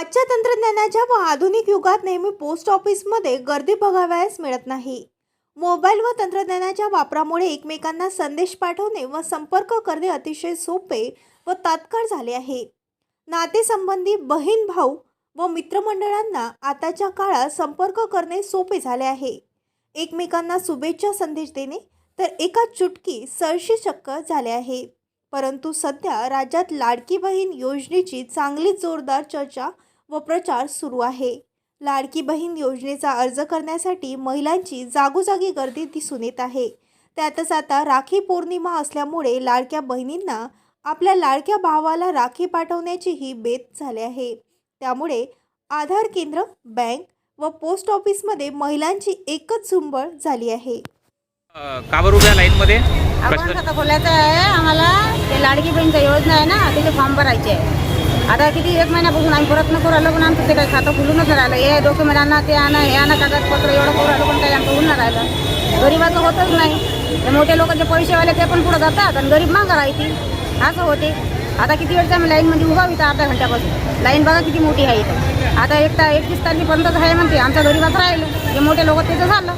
आजच्या तंत्रज्ञानाच्या व आधुनिक युगात नेहमी पोस्ट ऑफिसमध्ये गर्दी बघावयास मिळत नाही. मोबाईल व तंत्रज्ञानाच्या वापरामुळे एकमेकांना संदेश पाठवणे व संपर्क करणे अतिशय सोपे व तात्काळ झाले आहे. नातेसंबंधी बहीण भाऊ व मित्रमंडळांना आताच्या काळात संपर्क करणे सोपे झाले आहे. एकमेकांना शुभेच्छा संदेश देणे तर एका चुटकी सरशी चक्क झाले आहे. परंतु सध्या राज्यात लाडकी बहीण योजनेची चांगली जोरदार चर्चा व प्रचार सुरू आहे. लाडकी बहीण योजनेचा अर्ज करण्यासाठी महिलांची जागोजागी गर्दी दिसून येत आहे. त्यातच आता राखी पौर्णिमा असल्यामुळे लाडक्या बहिणींना आपल्या लाडक्या भावाला राखी पाठवण्याची ही बेत झाले आहे. त्यामुळे आधार केंद्र बँक व पोस्ट ऑफिसमध्ये महिलांची एकच झुंबड झाली आहे. अ, का बरं उभ्या लाईनमध्ये? आपण आता बोलायचं आहे आम्हाला ते लाडकी बहीणचं योजना आहे ना त्याचे फॉर्म भरायचे आहे. आता किती एक महिन्यापासून आम्ही प्रयत्न करू राहिलो पण आमचं ते काही खातं खुलूनच राहिलं हे डॉक्युमेंट आणा ते आणा हे आणा कागदपत्र एवढं करू राहिलं पण काही आमचं होऊन राहिलं. गरीबाचं होतच नाही. ते मोठे लोक जे पैसेवाले ते पण पुढे जातात आणि गरीब मागं राहते असं होते. आता किती वेळचं आम्ही लाईनमध्ये उभा होता अर्धा घंट्यापासून. लाईन बघा किती मोठी आहे इथं. आता एक ता एकतीस तारखेपर्यंतच आहे म्हणते. आमच्या गरीबात राहिलं. जे मोठे लोक त्याचं झालं.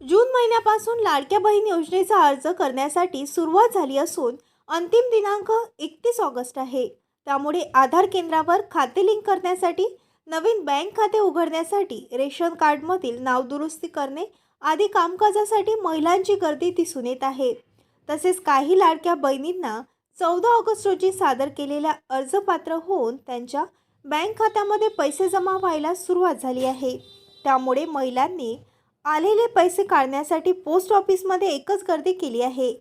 जून महिन्यापासून लाडक्या बहीण योजनेचा अर्ज करण्यासाठी सुरुवात झाली असून अंतिम दिनांक एकतीस ऑगस्ट आहे. त्यामुळे आधार केंद्रावर खाते लिंक करण्यासाठी नवीन बँक खाते उघडण्यासाठी रेशन कार्डमधील नाव दुरुस्ती करणे आदी कामकाजासाठी महिलांची गर्दी दिसून येत आहे. तसेच काही लाडक्या बहिणींना चौदा ऑगस्ट रोजी सादर केलेल्या अर्जपात्र होऊन त्यांच्या बँक खात्यामध्ये पैसे जमा व्हायला सुरुवात झाली आहे. त्यामुळे महिलांनी आलेले पैसे काढण्यासाठी पोस्ट ऑफिसमध्ये एकच गर्दी केली आहे.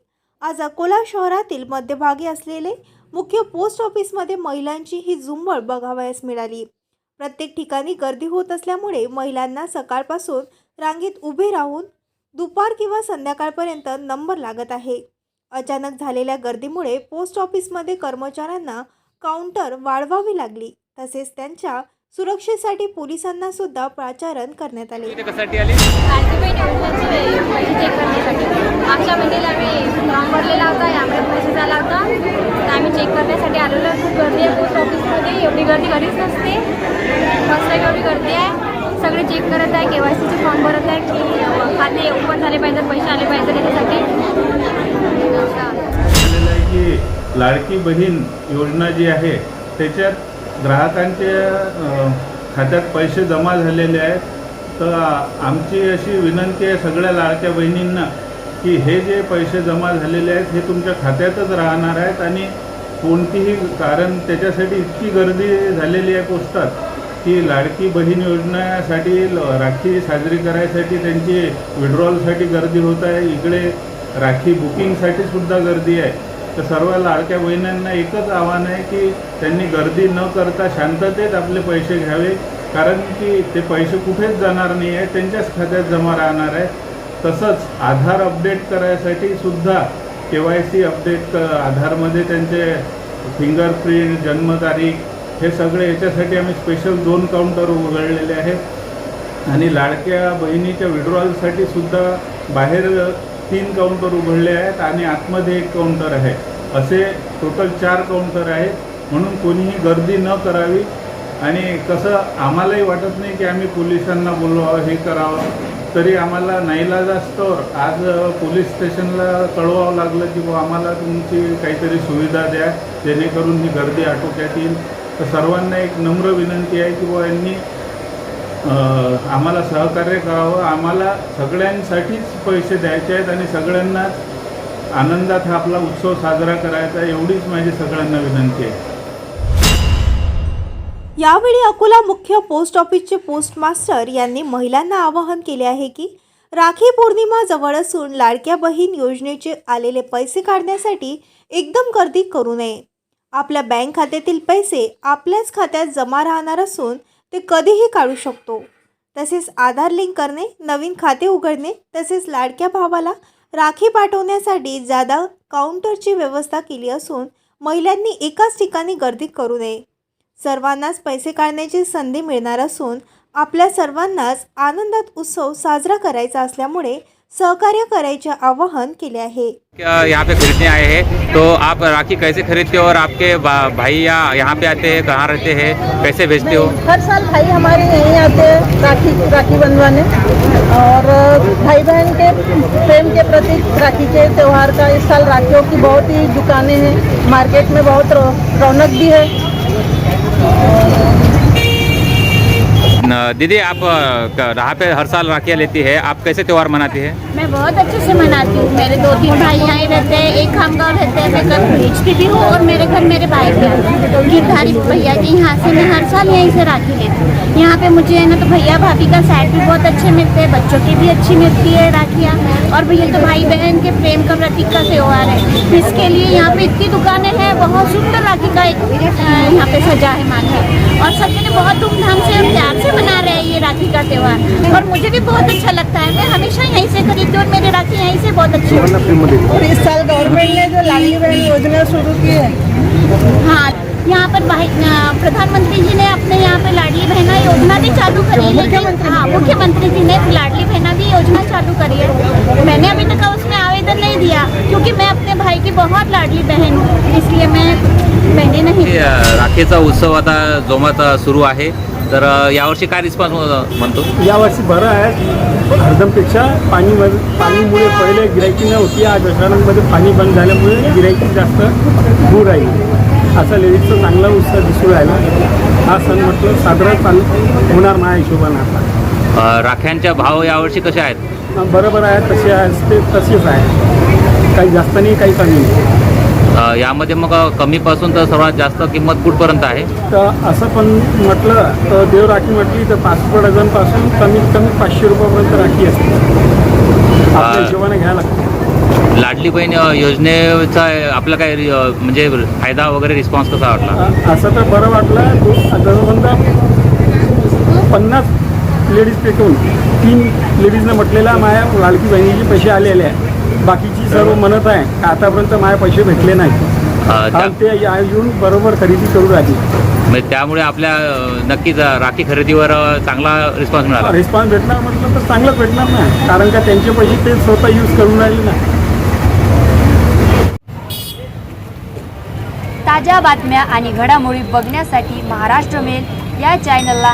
आज अकोला शहरातील मध्यभागी असलेले मुख्य पोस्ट ऑफिसमध्ये महिलांची ही झुंबळ बघावयास मिळाली. प्रत्येक ठिकाणी गर्दी होत असल्यामुळे महिलांना सकाळपासून रांगेत उभे राहून दुपार किंवा संध्याकाळपर्यंत नंबर लागत आहे. अचानक झालेल्या गर्दीमुळे पोस्ट ऑफिसमध्ये कर्मचाऱ्यांना काउंटर वाढवावी लागली. तसेच त्यांच्या सुरक्षेसाठी पोलिसांना सुद्धा प्राचारण करण्यात आले. कशासाठी चेक करण्यासाठी. मागच्या महिन्याला आम्ही फॉर्म भरलेला होता यामुळे पैसे झाला होता. तर आम्ही चेक करण्यासाठी आलेलो. खूप गर्दी आहे पोस्ट ऑफिसमध्ये एवढी गर्दी कधीच नसते. फर्स्ट टाईम एवढी गर्दी आहे. सगळे चेक करत आहे. के वाय सीचे फॉर्म भरत आहे की खाते ओपन झाले पाहिजे पैसे आले पाहिजे त्याच्यासाठी. झालेलं आहे की लाडकी बहीण योजना जी आहे त्याच्यात ग्राहकांच्या खात्यात पैसे जमा झालेले आहेत. तर आमची अशी विनंती आहे सगळ्या लाडक्या बहिणींना की हे जे पैसे जमा झालेले आहेत हे तुमच्या खात्यातच राहणार आहेत आणि कोणतीही कारण त्याच्यासाठी इतकी गर्दी झालेली आहे पोस्टात की लाडकी बहीण योजनेसाठी ल- राखी साजरी करायसाठी त्यांची विड्रॉलसाठी गर्दी होत आहे. इकडे राखी बुकिंगसाठी सुद्धा गर्दी आहे. तर सर्व लाडक्या बहिणींना एकच आव्हान आहे की त्यांनी गर्दी न करता शांततेत आपले पैसे घ्यावे कारण की ते पैसे कुठेच जाणार नाही आहे त्यांच्याच खात्यात जमा राहणार आहे. तसंच आधार अपडेट करायसाठी सुद्धा के वाय सी अपडेट क आधारमध्ये त्यांचे फिंगरप्रिंट जन्मतारीख हे सगळे याच्यासाठी आम्ही स्पेशल दोन काउंटर उघडलेले आहेत. आणि लाडक्या बहिणीच्या विड्रॉलसाठी सुद्धा बाहेर तीन काउंटर उघडले आहेत आणि आतमध्ये एक काउंटर आहे. असे टोटल चार काउंटर आहेत. म्हणून कोणीही गर्दी न करावी. आणि कसं आम्हालाही वाटत नाही की आम्ही पोलिसांना बोलवावं हे करावं. तरी आम्हाला नाईलाजास्तवर आज पोलीस स्टेशनला कळवावं लागलं की बुवा आम्हाला तुमची काहीतरी सुविधा द्या. जेणेकरून ही गर्दी आटोक्यात येईल. तर सर्वांना एक नम्र विनंती आहे की बुवा यांनी आम्हाला सहकार्य करावं. आम्हाला सगळ्यांसाठीच पैसे द्यायचे आहेत आणि सगळ्यांनाच आनंदात हा आपला उत्सव साजरा करायचा एवढीच माझी सगळ्यांना विनंती आहे. यावेळी अकोला मुख्य पोस्ट ऑफिसचे पोस्ट मास्टर यांनी महिलांना आवाहन केले आहे की राखी पौर्णिमा जवळ असून लाडक्या बहीण योजनेचे आलेले पैसे काढण्यासाठी एकदम गर्दी करू नये. आपल्या बँक खात्यातील पैसे आपल्याच खात्यात जमा राहणार असून ते कधीही काढू शकतो. तसेच आधार लिंक करणे नवीन खाते उघडणे तसेच लाडक्या भावाला राखी पाठवण्यासाठी जादा काउंटरची व्यवस्था केली असून महिलांनी एकाच ठिकाणी गर्दी करू नये. सर्वांनाच पैसे काढण्याची संधी मिळणार असून आपल्या सर्वांनाच आनंदात उत्सव साजरा करायचा असल्यामुळे सहकार्य करायचे आवाहन केले आहे. क्या यहाँ पे खरीदने आए हैं? तो आप राखी कैसे खरीदते हो और आपके भाई या यहाँ पे आते हैं? कहाँ रहते हैं? कैसे बेचते हो? हर साल भाई हमारे यहीं आते हैं राखी राखी बंधवाने और भाई बहन के प्रेम के प्रति राखी के त्यौहार का इस साल राखियों की बहुत ही दुकानें हैं। मार्केट में बहुत रौनक भी है। दीदी, आप यहाँ पे हर साल राखियाँ लेती है। आप कैसे त्यौहार मनाती है? मैं बहुत अच्छे से मनाती हूँ। मेरे दो तीन भाई यहाँ रहते हैं, एक खामगांव रहते हैं, मैं घर बेचती भी हूँ और मेरे घर मेरे भाई भी गिरधारी भैया जी यहाँ से मैं हर साल यहीं से राखी लेती हूँ। यहाँ पे मुझे है ना तो भैया भाभी का साइड भी बहुत अच्छे मिलते हैं, बच्चों की भी अच्छी मिलती है राखियाँ। और भैया तो भाई बहन के प्रेम का प्रतीक का त्यौहार है। इसके लिए यहाँ पे इतनी दुकानें हैं बहुत सुंदर राखी का एक यहाँ पे सजा है मार्केट और सब जने बहुत धूमधाम से और प्यार से मना रहे हैं ये राखी का त्यौहार। और मुझे भी बहुत अच्छा लगता है। मैं हमेशा यहीं से खरीदती हूँ और मेरी राखी यहीं से बहुत अच्छी होती और इस साल गवर्नमेंट ने जो लाडली बहन योजना शुरू की है हाँ यहाँ पर भाई प्रधानमंत्री जी ने अपने यहाँ पे लाडली बहना योजना भी चालू करी है लेकिन हाँ मुख्यमंत्री जी ने लाडली बहना भी योजना चालू करी है। मैंने अभी तक उसमें आवेदन नहीं दिया क्योंकि मैं अपने भाई की बहुत लाडली बहन हूँ इसलिए मैं मैंने नहीं राखीचा उत्सव आता जोमात सुरू आहे. तर यावर्षी काय रिस्पॉन्स म्हणतो? यावर्षी बरं आहे. हरदमपेक्षा पाणी पाणीमुळे पहिले गिरायकी नव्हती आज दशहरामध्ये पाणी बंद झाल्यामुळे गिरायकी जास्त दूर राहील. असा लेडीजचा चांगला उत्साह दिसून राहिला. हा सण म्हटलं साजरा चालू होणार माझ्या हिशोबानं आता. राख्यांच्या भाव यावर्षी कसे आहेत? बरोबर आहे तसे आहे ते तसेच आहे. काही जास्त नाही काही कमी नाही. अ, यामध्ये मग कमीपासून तर सर्वात जास्त किंमत कुठपर्यंत आहे? तर असं पण म्हटलं तर देव राखी म्हटली तर पाच रुपये डझनपासून कमीत कमी पाचशे रुपयापर्यंत राखी असते. आपल्या हिशोबाने घ्यायला लागते. लाडली बहीण अ, योजनेचा आपला काय अ, म्हणजे फायदा वगैरे रिस्पॉन्स कसा वाटला? अ- असं तर बरं वाटलं पन्नास लेडीज पेटून तीन लेडीजनं म्हटलेला माझ्या लाडकी बहिणीचे पैसे आलेले आहे बाकीची सर्व म्हणत आहे का आतापर्यंत माझे पैसे भेटले नाही आणि ते या- येऊन बरोबर खरेदी करू राहिली. म्हणजे त्यामुळे आपल्या नक्कीच राखी खरेदीवर चांगला रिस्पॉन्स मिळाला. रिस्पॉन्स भेटणार म्हटलं तर चांगलंच भेटणार ना. कारण का त्यांचे पैसे ते स्वतः यूज करून राहिले ना. ताज्या बातम्या आणि घडामोडी बघण्यासाठी महाराष्ट्र मेल या चॅनलला